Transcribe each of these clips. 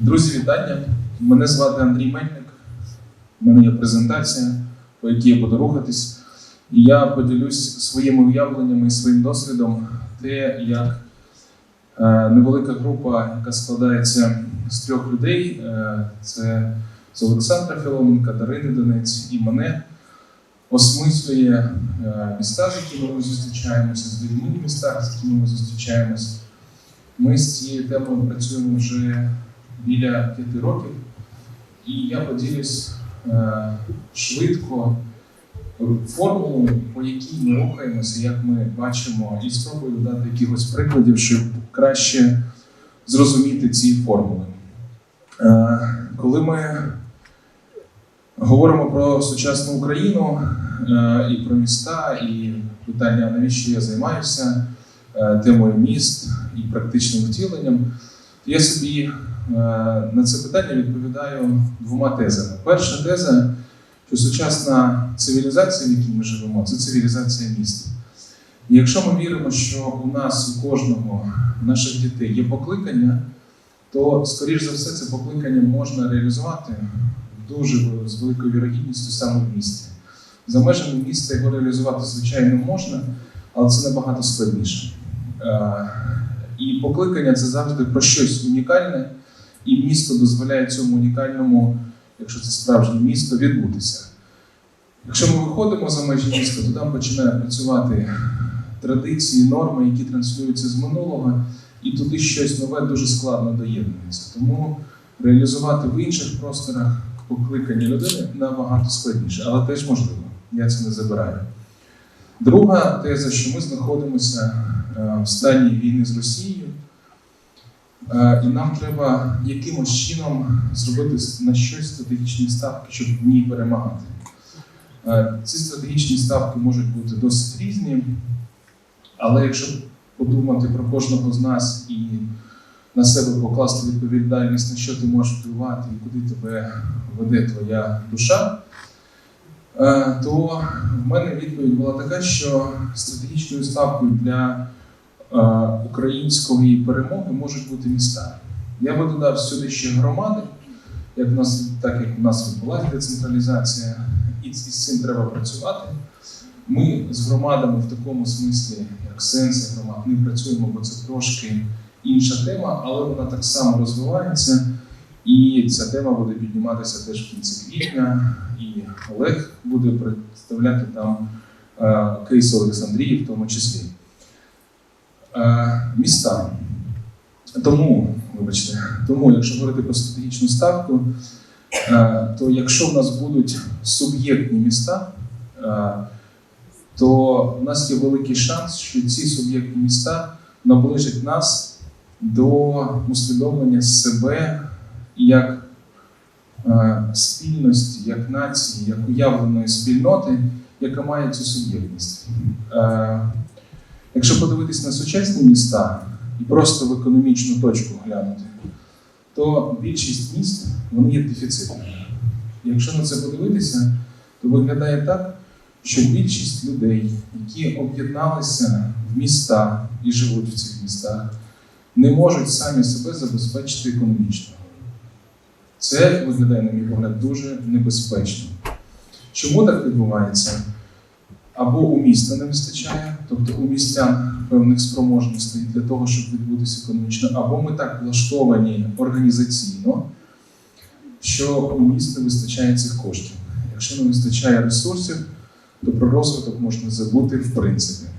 Друзі, вітання. Мене звати Андрій Мельник. У мене є презентація, по якій я буду рухатись. І я поділюсь своїми уявленнями і своїм досвідом, те, як е, невелика група, яка складається з трьох людей: е, це з Олександра Філоменка, Дарини Донець і мене, осмислює е, міста, з якими ми зустрічаємося, з людьми в містах, з якими ми зустрічаємося. Ми з цією темою працюємо вже біля п'яти років, і я поділюсь е, швидко формулою, по якій ми рухаємося, як ми бачимо, і спробую дати якихось прикладів, щоб краще зрозуміти ці формули. Е, коли ми говоримо про сучасну Україну е, і про міста, і питання, навіщо я займаюся е, темою міст і практичним втіленням, я собі на це питання відповідаю двома тезами. Перша теза, що сучасна цивілізація, в якій ми живемо, це цивілізація міста. І якщо ми віримо, що у нас, у кожного наших дітей є покликання, то, скоріш за все, це покликання можна реалізувати дуже з великою вірогідністю саме в місті. За межами міста його реалізувати, звичайно, можна, але це набагато складніше. Е, І покликання це завжди про щось унікальне, і місто дозволяє цьому унікальному, якщо це справжнє місто, відбутися. Якщо ми виходимо за межі міста, то там починають працювати традиції, норми, які транслюються з минулого, і туди щось нове дуже складно доєднується. Тому реалізувати в інших просторах покликання людини набагато складніше, але теж можливо. Я це не забираю. Друга теза, що ми знаходимося е, в стані війни з Росією, і нам треба якимось чином зробити на щось стратегічні ставки, щоб в ній перемагати. Е, Ці стратегічні ставки можуть бути досить різні, але якщо подумати про кожного з нас і на себе покласти відповідальність, на що ти можеш впливати і куди тебе веде твоя душа, е, то в мене відповідь була така, що стратегічною ставкою для е, української перемоги можуть бути міста. Я би додав сюди ще громади, як в нас, так як у нас відбулася децентралізація, і з і з цим треба працювати. Ми з громадами в такому смислі, як сенси громад, не працюємо, бо це трошки інша тема, але вона так само розвивається. І ця тема буде підніматися теж в кінці квітня, і Олег буде представляти там е, кейс Олександрії в тому числі. Е, міста. Тому, вибачте, тому, якщо говорити про стратегічну ставку, е, то якщо в нас будуть суб'єктні міста, е, то в нас є великий шанс, що ці суб'єктні міста наближать нас до усвідомлення себе як спільності, як нації, як уявленої спільноти, яка має цю суб'єктність. Якщо подивитись на сучасні міста і просто в економічну точку глянути, то більшість міст вони є дефіцитними. Якщо на це подивитися, то виглядає так, що більшість людей, які об'єдналися в міста і живуть в цих містах, не можуть самі себе забезпечити економічно. Це виглядає, на мій погляд, дуже небезпечно. Чому так відбувається? Або у міста не вистачає, тобто у містян певних спроможностей для того, щоб відбутися економічно, або ми так влаштовані організаційно, що у міст не вистачає цих коштів. Якщо не вистачає ресурсів, то про розвиток можна забути в принципі.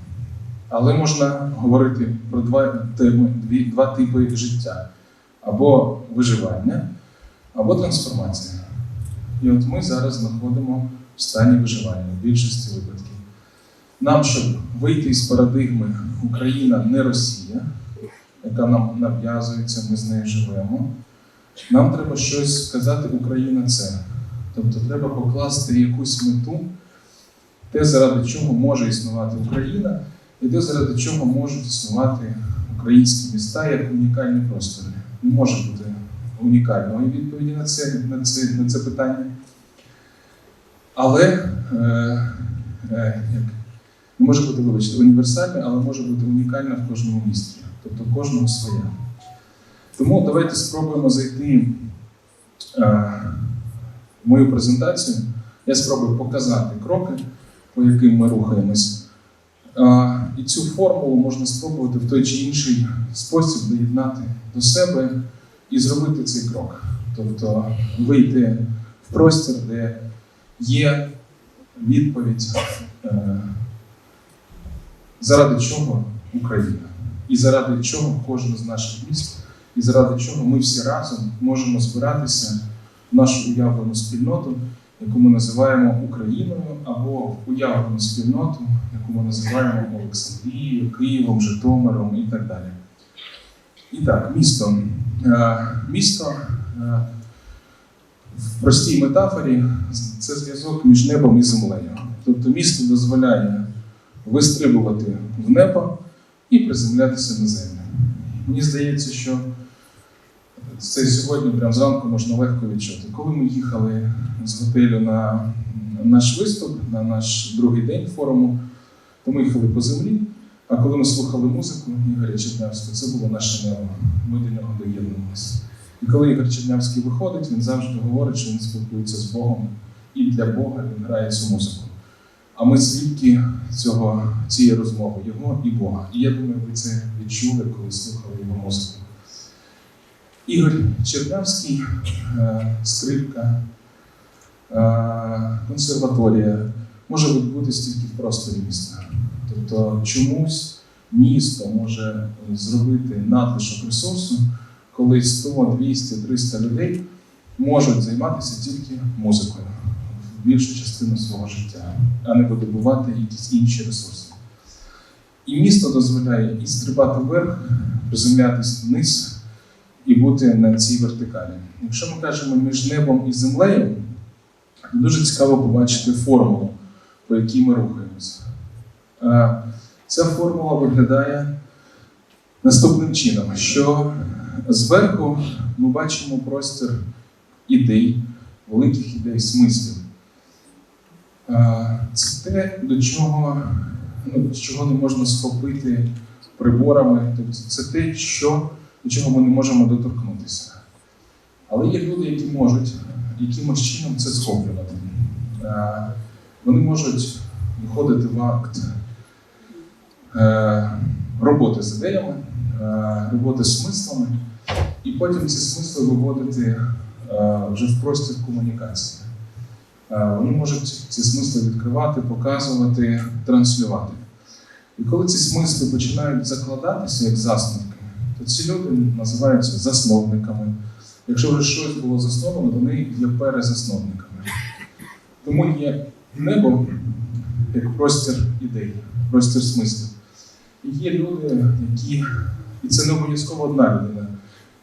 Але можна говорити про два, теми, дві, два типи життя: або виживання, або трансформація. І от ми зараз знаходимо в стані виживання в більшості випадків. Нам, щоб вийти із парадигми Україна не Росія, яка нам нав'язується, ми з нею живемо, нам треба щось сказати Україна це. Тобто треба покласти якусь мету, те, заради чого може існувати Україна, і те, заради чого можуть існувати українські міста як унікальні простори. Не може бути унікальної відповіді на це, на це, на це питання. Але е, е, як, може бути, вибачте, універсальне, але може бути унікальна в кожному місті, тобто в кожному своя. Тому давайте спробуємо зайти е, в мою презентацію. Я спробую показати кроки, по яким ми рухаємось. Е, І цю формулу можна спробувати в той чи інший спосіб доєднати до себе і зробити цей крок. Тобто вийти в простір, де є відповідь, е, заради чого Україна, і заради чого кожен з наших міст, і заради чого ми всі разом можемо збиратися в нашу уявлену спільноту, яку ми називаємо Україною, або уявлену спільноту, яку ми називаємо Олександрією, Києвом, Житомиром і так далі. І так, місто. Е, Місто е, в простій метафорі це зв'язок між небом і землею. Тобто місто дозволяє вистрибувати в небо і приземлятися на землю. Мені здається, що це сьогодні, прямо зранку, можна легко відчути. Коли ми їхали з готелю на наш виступ, на наш другий день форуму, то ми їхали по землі. А коли ми слухали музику Ігоря Чернявського, це було наше небо. Ми до нього доєднувалися. І коли Ігор Чернявський виходить, він завжди говорить, що він спілкується з Богом, і для Бога він грає цю музику. А ми свідки цього, цієї розмови, його і Бога. І я думаю, ви це відчули, коли слухали його музику. Ігор Чернявський, е, скрипка, е, консерваторія може відбутися тільки в просторі міста. Тобто чомусь місто може зробити надлишок ресурсу, коли 100, 200, 300 людей можуть займатися тільки музикою більшу частину свого життя, а не видобувати якісь інші ресурси. І місто дозволяє і стрибати вверх, приземлятися вниз і бути на цій вертикалі. Якщо ми кажемо між небом і землею, дуже цікаво побачити формулу, по якій ми рухаємося. Ця формула виглядає наступним чином, що зверху ми бачимо простір ідей, великих ідей, смислів. Е, Це те, до чого, ну, чого не можна схопити приборами, тобто це те, що, до чого ми не можемо доторкнутися. Але є люди, які можуть якимось чином це схоплювати. Е, Вони можуть виходити в акт е, роботи з ідеями, роботи з смислами, і потім ці смисли виводити вже в простір комунікації. Е, Вони можуть ці смисли відкривати, показувати, транслювати. І коли ці смисли починають закладатися як засновки, то ці люди називаються засновниками. Якщо вже щось було засновано, вони є перезасновниками. Тому є небо як простір ідей, простір смислів. І є люди, які. І це не обов'язково одна людина.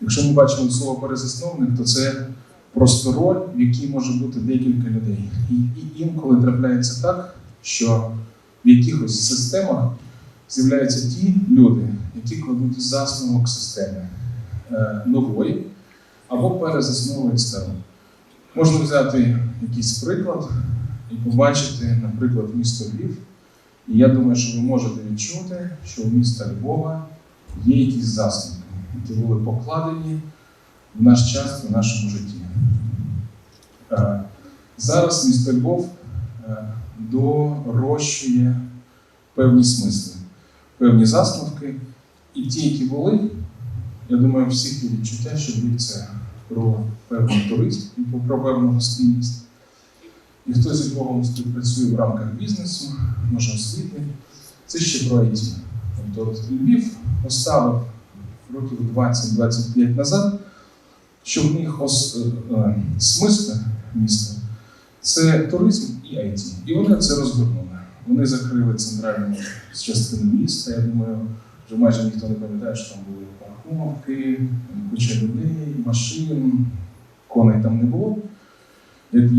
Якщо ми бачимо слово перезасновник, то це просто роль, в якій може бути декілька людей. І, і інколи трапляється так, що в якихось системах з'являються ті люди, які кладуть засновок системи е, нової або перезасновують стару. Можна взяти якийсь приклад і побачити, наприклад, місто Львів. І я думаю, що ви можете відчути, що у міста Львова є якісь засновки, які були покладені в наш час в нашому житті. Е, Зараз місто Львов е, дорощує певні смисли, певні засновки, і ті, які були, я думаю, всіх є відчуття, що Львів це про певний туризм і про певну гостинність. І хто зі Львовом співпрацює в рамках бізнесу, може освіти, це ще про IT. Тобто Львів поставив років 20-25 назад, що в них ос, е, смисли міста це туризм і IT. І вони це розгорнули. Вони закрили центральну частину міста. Я думаю, вже майже ніхто не пам'ятає, що там були парковки, куча людей, машин, коней там не було, як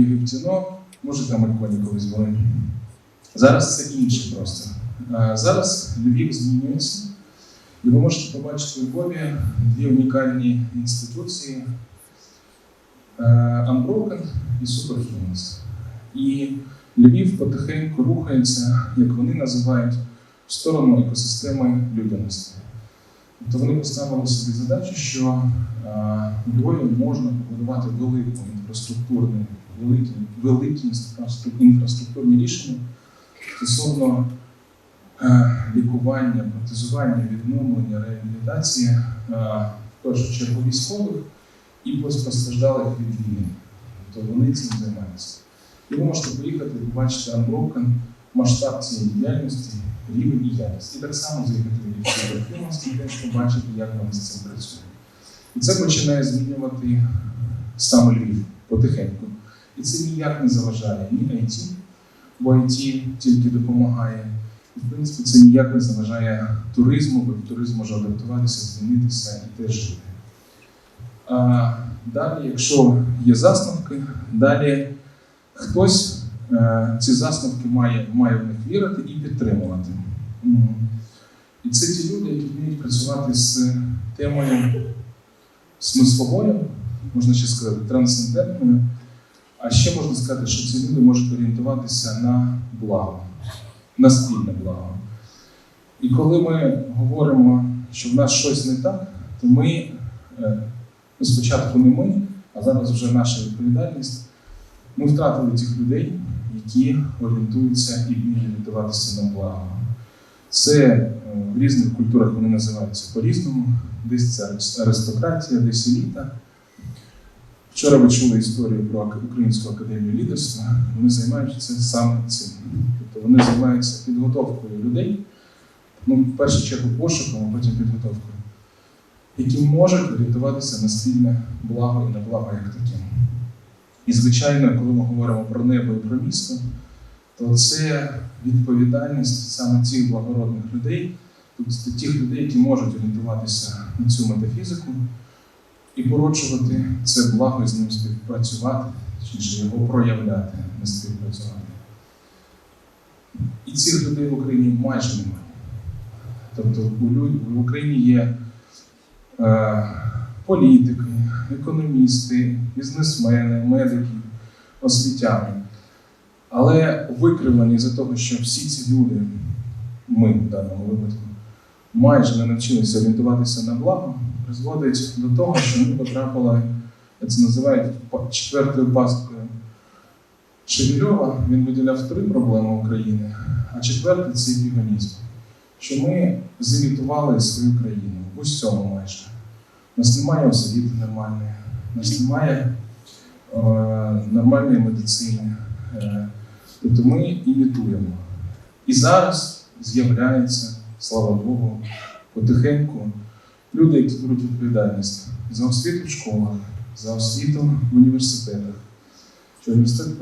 Ну, може там і коні колись були. Зараз це інше просто. Зараз Львів змінюється, і ви можете побачити у Львові дві унікальні інституції Unbroken і Superhumans. І Львів потихеньку рухається, як вони називають, в сторону екосистеми людяності. Тобто вони поставили собі задачу, що е, Львові можна побудувати велику інфраструктурну, великі, великі інфраструктурні рішення стосовно е, лікування, протезування, відновлення, реабілітації, е, в першу чергу військових і постраждалих від війни. Тобто вони цим займаються. І ви можете поїхати і побачити Unbroken, масштаб цієї діяльності, рівень і якість. І так само заїхати в підприємності, теж побачити, як вони з цим працюють. І це починає змінювати саме Львів потихеньку. І це ніяк не заважає ні IT, бо IT тільки допомагає. І, в принципі, це ніяк не заважає туризму, бо туризм може адаптуватися, змінитися і теж жити. Далі, якщо є засновки, далі хтось е, ці засновки має, має в них вірити і підтримувати. І це ті люди, які вміють працювати з темою смисловою, можна ще сказати, трансцендентною. А ще можна сказати, що ці люди можуть орієнтуватися на благо, на спільне благо. І коли ми говоримо, що в нас щось не так, то ми е, спочатку не ми, а зараз вже наша відповідальність. Ми втратили тих людей, які орієнтуються і вміють орієнтуватися на благо. Це е, в різних культурах вони називаються по-різному. Десь це аристократія, десь еліта. Вчора ви чули історію про Українську академію лідерства. Вони займаються саме цим. Тобто вони займаються підготовкою людей, ну, в першу чергу пошуком, а потім підготовкою, які можуть орієнтуватися на спільне благо і на благо як таке. І, звичайно, коли ми говоримо про небо і про місто, то це відповідальність саме цих благородних людей, тобто тих людей, які можуть орієнтуватися на цю метафізику і породжувати це благо і з ним співпрацювати, чи його проявляти, не співпрацювати. І цих людей в Україні майже немає. Тобто в Україні є політики, економісти, бізнесмени, медики, освітяни. Але викривлені за того, що всі ці люди, ми в даному випадку, майже не навчилися орієнтуватися на благо, призводить до того, що ми потрапили, як це називають четвертою пасткою Шевельова. Він виділяв три проблеми України, а четвертий це бігонізм. Що ми зімітували свою країну в усьому майже. У нас немає освіти нормальної, нас немає е, нормальної медицини. Е, тобто ми імітуємо. І зараз з'являється, слава Богу, потихеньку люди, які беруть відповідальність за освіту в школах, за освіту в університетах. Що університет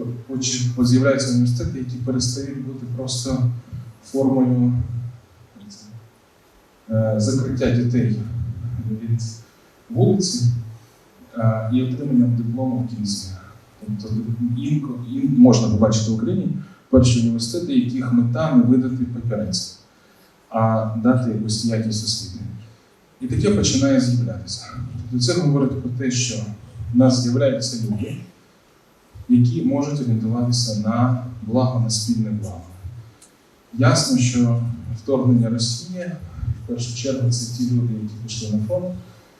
з'являються університети, які перестають бути просто формою закриття дітей від вулиці е, і отриманням диплому в кінці. Тобто ін, можна побачити в Україні перші університети, яких мета не видати папірець, а дати якусь якість освіти. І таке починає з'являтися. Тобто це говорить про те, що в нас з'являються люди, які можуть орієнтуватися на благо, на спільне благо. Ясно, що вторгнення Росії, в першу чергу, це ті люди, які пішли на фронт,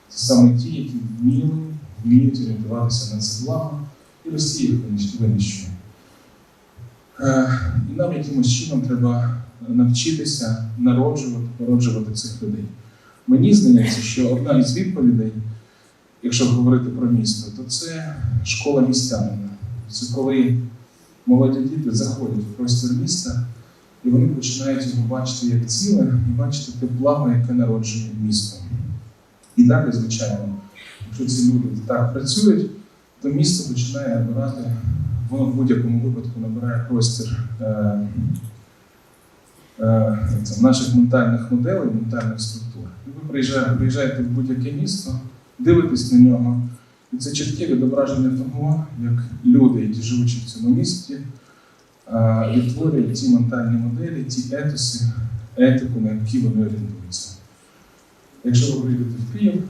це саме ті, які вміли, вміють орієнтуватися на це благо, і Росія їх винищ- винищує. Е, І нам якимось чином треба навчитися народжувати, породжувати цих людей. Мені здається, що одна із відповідей, якщо говорити про місто, то це школа містянина. Це коли молоді діти заходять в простір міста, і вони починають його бачити як ціле і бачити те благо, яке народжує місто. І далі, звичайно, якщо ці люди так працюють, то місто починає набирати, воно в будь-якому випадку набирає простір е, е, це, наших ментальних моделей, ментальних структур. І ви приїжджаєте, приїжджаєте в будь-яке місто, дивитесь на нього, і це чітке відображення того, як люди, які живуть в цьому місті, відтворюють ті ментальні моделі, ті етоси, етику, на які вони орієнтуються. Якщо ви прийдете в Київ,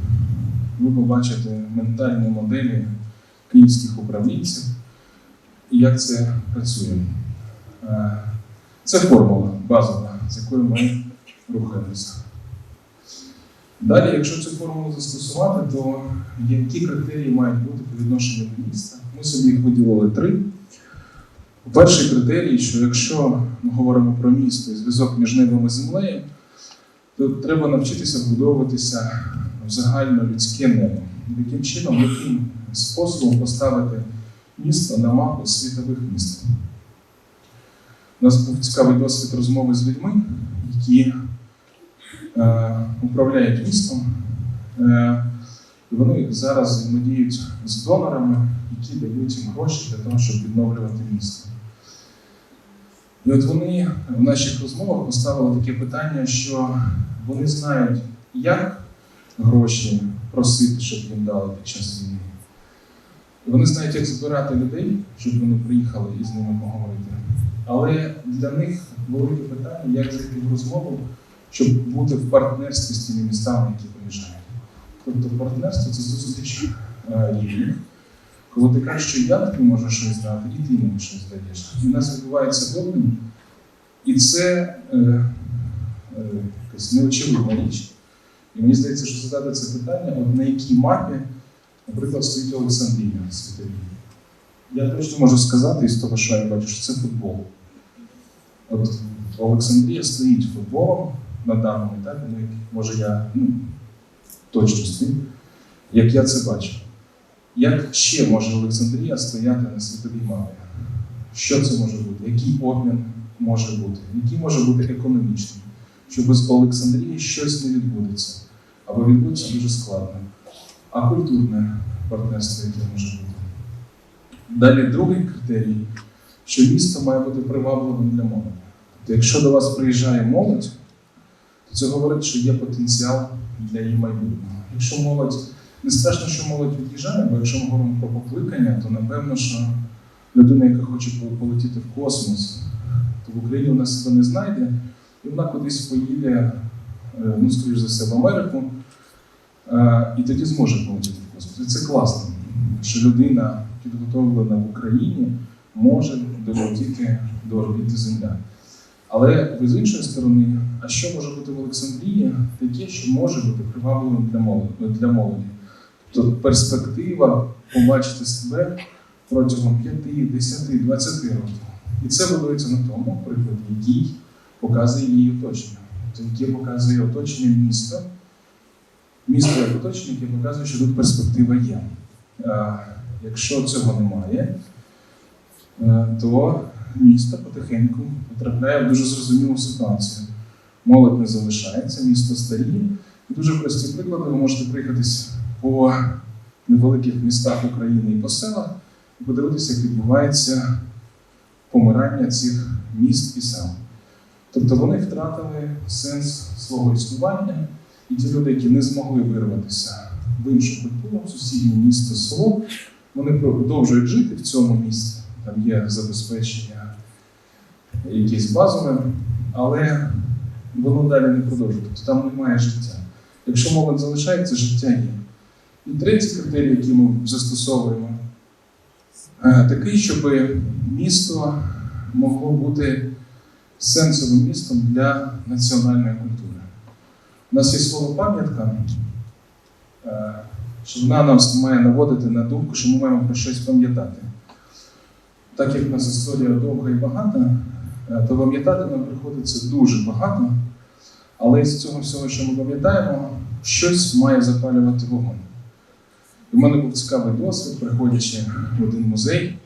ви побачите ментальні моделі київських управлінців і як це працює. Це формула базова, з якою ми рухаємося. Далі, якщо цю формулу застосувати, то які критерії мають бути по відношенню до міста? Ми собі їх виділили три. Перший критерій, що якщо ми говоримо про місто і зв'язок між небом і землею, то треба навчитися вбудовуватися в загальнолюдське небо. Яким чином, яким способом поставити місто на мапу світових міст. У нас був цікавий досвід розмови з людьми, які е, управляють містом. Е, вони зараз взаємодіють з донорами, які дають їм гроші для того, щоб відновлювати місто. І от вони в наших розмовах поставили таке питання, що вони знають, як гроші просити, щоб їм дали під час війни. Вони знають, як збирати людей, щоб вони приїхали і з ними поговорити. Але для них велике питання, як зайти в розмову, щоб бути в партнерстві з тими містами, які приїжджають. Тобто партнерство це зустріч е, рівних, коли ти кажеш, що я тобі можу щось дати, і ти мені щось даєш. І в нас відбувається обмін, і це е, е, якась неочевидна річ. І мені здається, що задати це питання, от на якій мапі, наприклад, стоїть Олександрія світовій. Я точно можу сказати із того, що я бачу, що це футбол. От Олександрія стоїть футболом на даному етапі, може я ну, точно стою, як я це бачу. Як ще може Олександрія стояти на світовій мапі? Що це може бути? Який обмін може бути? Який може бути економічний? Що без Олександрії щось не відбудеться, або відбудеться дуже складно. А культурне партнерство, яке може бути. Далі другий критерій, що місто має бути привабливим для молоді. Тобто, якщо до вас приїжджає молодь, то це говорить, що є потенціал для її майбутнього. Якщо молодь, не страшно, що молодь від'їжджає, бо якщо ми говоримо про покликання, то напевно, що людина, яка хоче полетіти в космос, то в Україні вона себе не знайде, і вона кудись поїде, е, ну, скоріш за все, в Америку, е, і тоді зможе полетіти в космос. І це класно, що людина, підготовлена в Україні, може долетіти до орбіти Земля. Але з іншої сторони, а що може бути в Олександрії, таке, що може бути привабливим для молоді. Для молоді. Тобто перспектива побачити себе протягом 5, 10, 20 років. І це будується на тому прикладі, який показує її оточення. Тобто, яке показує оточення міста, місто як оточення, яке показує, що тут перспектива є. А, якщо цього немає, е, то місто потихеньку потрапляє в дуже зрозумілу ситуацію. Молодь не залишається, місто старіє. Дуже прості приклади, ви можете приїхатись по невеликих містах України і по селах і подивитися, як відбувається помирання цих міст і сел. Тобто вони втратили сенс свого існування, і ті люди, які не змогли вирватися в іншу культуру, в сусіднє місто, село, вони продовжують жити в цьому місті. Там є забезпечення якесь базове, але воно далі не продовжує. Тобто там немає життя. Якщо молодь залишається, життя є. І третій критерій, який ми застосовуємо, е, такий, щоб місто могло бути сенсовим містом для національної культури. У нас є слово пам'ятка, е, що вона нас має наводити на думку, що ми маємо про щось пам'ятати. Так як у нас історія довга і багата, е, то пам'ятати нам приходиться дуже багато, але із цього всього, що ми пам'ятаємо, щось має запалювати вогонь. У мене був цікавий досвід, приходячи в один музей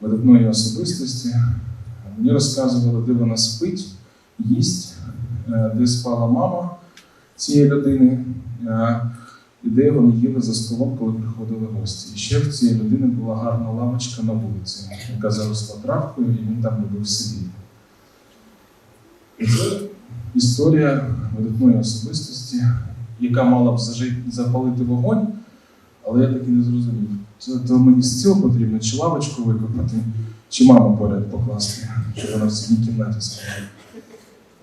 видатної особистості. Мені розказували, де вона спить, їсть, е, де спала мама цієї людини, е, і де вони їли за столом, коли приходили гості. І ще в цієї людини була гарна лавочка на вулиці, яка заросла травкою, і він там любив сидіти. Це історія видатної особистості, яка мала б запалити вогонь, але я так і не зрозумів. То мені стіл потрібно, чи лавочку викопати, чи маму поряд покласти, щоб вона в цій кімнаті спала.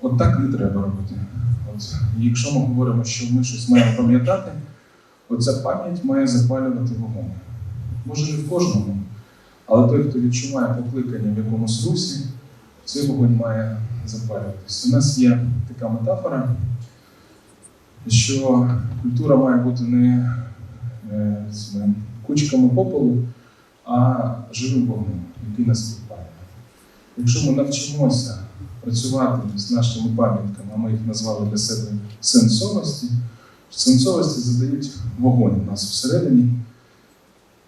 От так не треба робити. От, якщо ми говоримо, що ми щось маємо пам'ятати, оця пам'ять має запалювати вогонь. Може, не в кожному, але той, хто відчуває покликання в якомусь русі, цей вогонь має запалюватися. У нас є така метафора. що культура має бути не е, кучками попелу, а живим вогнем, який нас підпалює. Якщо ми навчимося працювати з нашими пам'ятками, а ми їх назвали для себе сенсовості, сенсовості задають вогонь у нас всередині.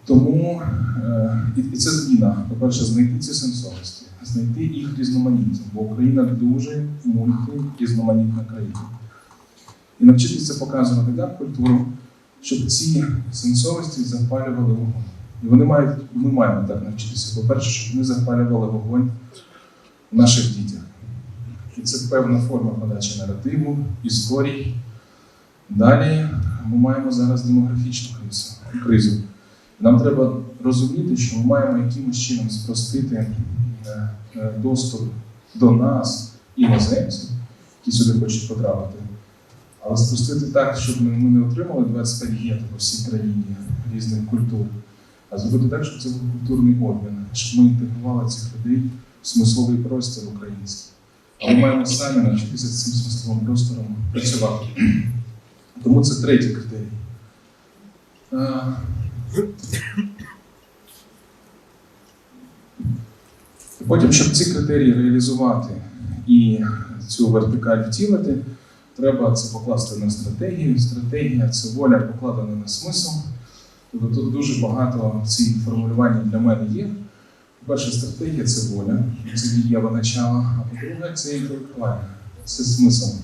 Тому е, і, це зміна. По-перше, знайти ці сенсовості, знайти їх різноманіття, бо Україна дуже мультирізноманітна країна. І навчитися показувати так культуру, щоб ці сенсовості запалювали вогонь. І вони мають, ми маємо так навчитися. По-перше, щоб вони запалювали вогонь в наших дітях. І це певна форма подачі наративу, історій. Далі ми маємо зараз демографічну кризу. кризу. Нам треба розуміти, що ми маємо якимось чином спростити е, е, доступ до нас, іноземців, які сюди хочуть потрапити. Але спростити так, щоб ми не отримали 25 гет по всій країні різних культур, а зробити так, щоб це був культурний обмін, щоб ми інтегрували цих людей в смисловий простір український. А ми маємо самі навчитися з цим смисловим простором працювати. Тому це третій критерій. Потім, щоб ці критерії реалізувати і цю вертикаль втілити, треба це покласти на стратегію. Стратегія це воля покладена на смисл. Тобто тут дуже багато в цій формулюванні для мене є. По-перше, стратегія це воля, це дієве начало, а по-друге, це інтелектуальне, це смисл.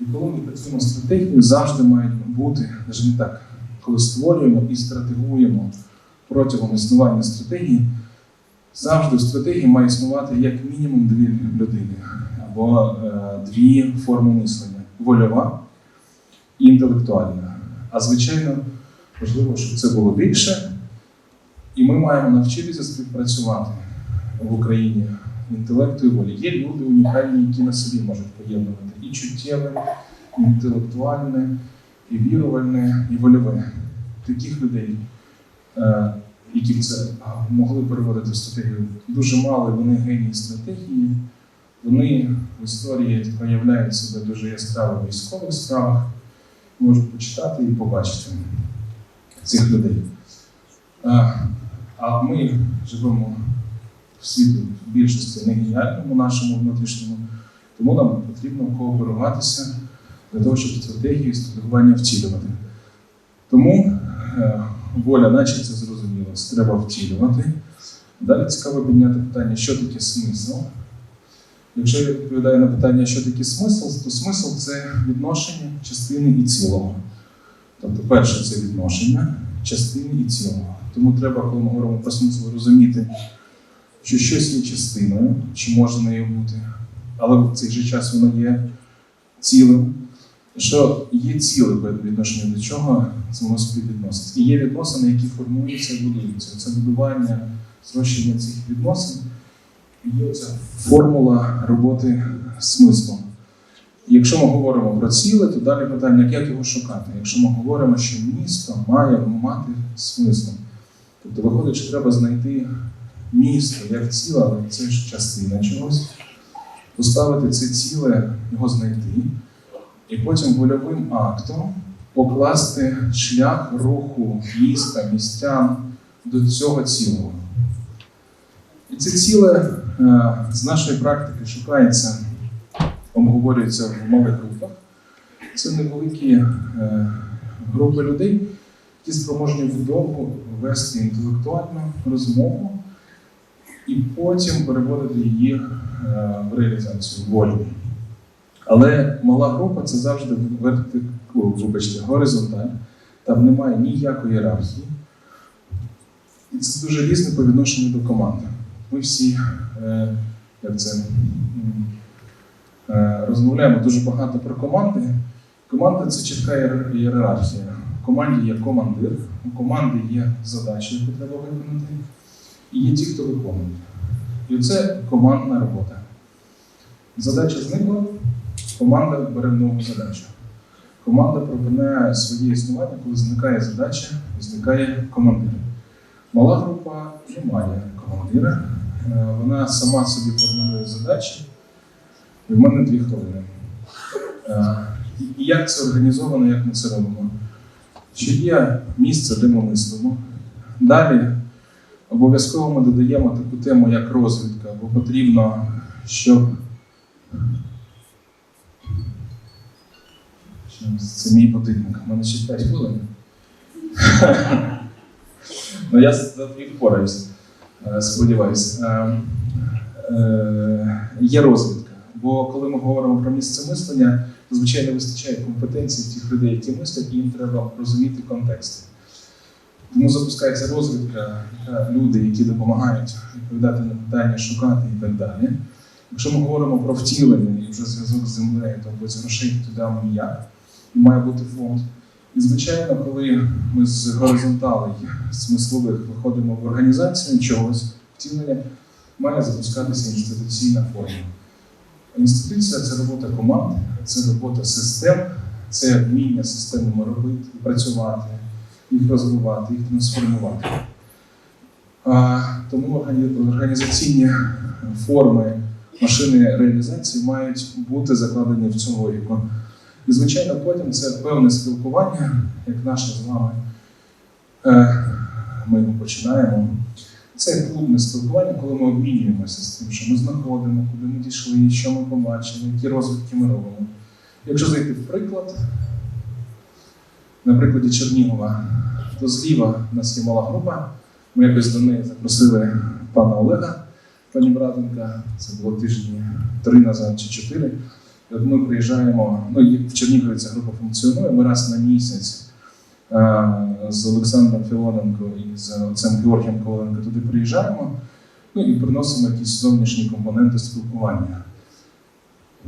І коли ми працюємо стратегію, завжди мають бути, навіть не так, коли створюємо і стратегуємо протягом існування стратегії, завжди в стратегії має існувати як мінімум дві людини або е, дві форми мислення: вольова і інтелектуальна. А звичайно, важливо, щоб це було більше, і ми маємо навчитися співпрацювати в Україні інтелекту і волі. Є люди унікальні, які на собі можуть поєднувати і чуттєве, і інтелектуальне, і вірувальне, і вольове. Таких людей, е, які це могли переводити в стратегію, дуже мало, вони генії стратегії. Вони в історії проявляють себе дуже яскраво в військових справах. Можуть почитати і побачити цих людей. А, ми живемо в світі в більшості не геніальному нашому внутрішньому, тому нам потрібно кооперуватися для того, щоб стратегію стратегування втілювати. Тому е, воля, наче це зрозуміло, треба втілювати. Далі цікаво підняти питання, що таке смисл. Якщо я відповідаю на питання, що таке смисл, то смисл це відношення частини і цілого. Тобто, перше це відношення частини і цілого. Тому треба, коли ми говоримо про смисл, розуміти, що щось є частиною, чи може нею бути, але в цей же час воно є цілим. Що є ціле по відношенню до чого це може співвідносити. І є відносини, які формуються і будуються. Це будування, зрощення цих відносин є ця формула роботи смислом. Якщо ми говоримо про ціле, то далі питання, як його шукати. Якщо ми говоримо, що місто має мати смисл. Тобто виходить, що треба знайти місто як ціле, але це ж частина чогось, поставити це ціле, його знайти, і потім вольовим актом покласти шлях руху міста, містян до цього цілого. І це ціле з нашої практики шукається, обговорюється в малих групах. Це невеликі е, групи людей, які спроможні вдовго вести інтелектуальну розмову і потім переводити її е, в реалізацію волі. Але мала група це завжди верти, о, вибачте, горизонталь. Там немає ніякої ієрархії. І це дуже різне по відношенню до команди. Ми всі е, як це, е, розмовляємо дуже багато про команди. Команда це чітка ієрархія. В команді є командир, у команди є задачі, які треба виконати, і є ті, хто виконує. І це командна робота. Задача зникла, команда бере нову задачу. Команда припиняє своє існування, коли зникає задача, зникає командир. Мала група не має командира, вона сама собі формулює задачі, і в мене дві хвилини. Е, І як це організовано, як ми це робимо? Що є місце, де ми мислимо. Далі обов'язково ми додаємо таку тему, як розвідка, бо потрібно, щоб. Це мій будильник. У мене ще 5 хвилин. Ну, я за е, сподіваюся. Е, е, Є розвідка. Бо коли ми говоримо про місце мислення, то звичайно вистачає компетенцій тих людей, які мислять, і їм треба розуміти контексти. Тому запускається розвідка, люди, які допомагають відповідати на питання, шукати і так далі. Якщо ми говоримо про втілення і вже зв'язок з землею, то без грошей туди ми. І має бути фонд. І звичайно, коли ми з горизонталей смислових виходимо в організацію чогось, втілення, має запускатися інституційна форма. Інституція це робота команд, це робота систем, це вміння системами робити, працювати, їх розвивати, їх трансформувати. А, тому організаційні форми машини реалізації мають бути закладені в цю логіку. І, звичайно, потім це певне спілкування, як наше з вами. Е, Ми його починаємо. Це клубне спілкування, коли ми обмінюємося з тим, що ми знаходимо, куди ми дійшли, що ми побачили, які розвитки ми робимо. Якщо зайти в приклад, на прикладі Чернігова, то зліва у нас є мала група. Ми якось до неї запросили пана Олега, пані Братенка. Це було тижні три назад чи чотири. Ми приїжджаємо, ну в Чернігові ця група функціонує. Ми раз на місяць е, з Олександром Філоненко і з отцем Георгієм Коваленко туди приїжджаємо, ну і приносимо якісь зовнішні компоненти спілкування.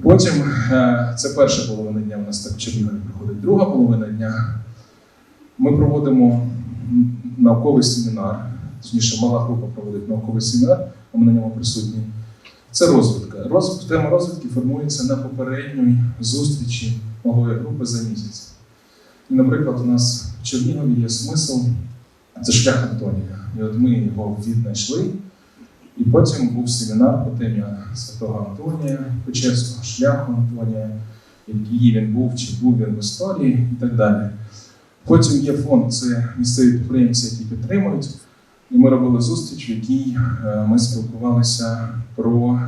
Потім е, це перша половина дня, у нас так в Чернігові проходить друга половина дня. Ми проводимо науковий семінар, точніше, мала група проводить науковий семінар, а ми на ньому присутні. Це розвитка. Розвиток, тема розвитки формується на попередньої зустрічі малої групи за місяць. І, наприклад, у нас в Чернігові є смисл це шлях Антонія. І от ми його віднайшли. І потім був семінар по темі святого Антонія Печерського, шляху Антонія, який він був, чи був він в історії і так далі. Потім є фонд, це місцеві підприємці, які підтримують. І ми робили зустріч, в якій е, ми спілкувалися про,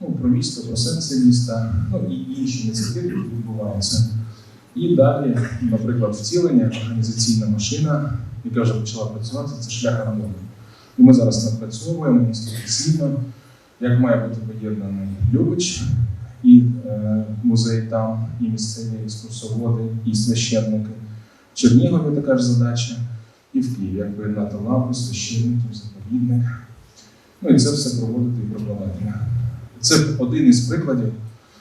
ну, про місто, про серце міста, ну і інші ініціативи, які відбуваються. І далі, наприклад, втілення, організаційна машина, яка вже почала працювати, це шлях Антонія. І ми зараз напрацьовуємо інституційно, як має бути поєднаний Любич і е, музей там, і місцеві екскурсоводи, і священники. В Чернігові така ж задача, і в Києві, як поєднати лавру, священників, заповідник. Ну і це все проводити і прокладати. Це один із прикладів.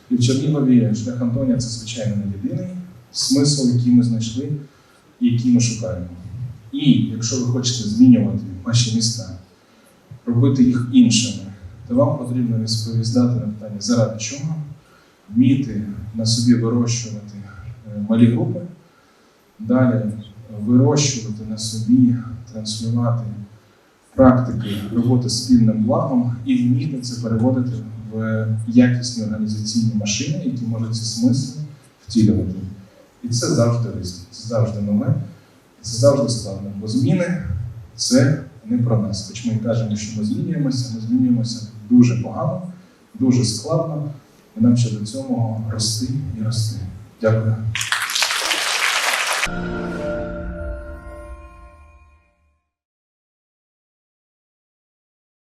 І в Чернігові шлях Антонія це, звичайно, не єдиний смисл, який ми знайшли і який ми шукаємо. І якщо ви хочете змінювати ваші міста, робити їх іншими, то вам потрібно відповідати на питання, заради чого, вміти на собі вирощувати е, малі групи, далі вирощувати на собі, транслювати практики роботи з спільним благом і вміти це переводити в якісні організаційні машини, які можуть ці смисли втілювати. І це завжди ризик, це завжди нове. Це завжди складно, бо зміни це не про нас. Хоч ми кажемо, що ми змінюємося, ми змінюємося дуже погано, дуже складно, і нам ще до цього рости і рости. Дякую.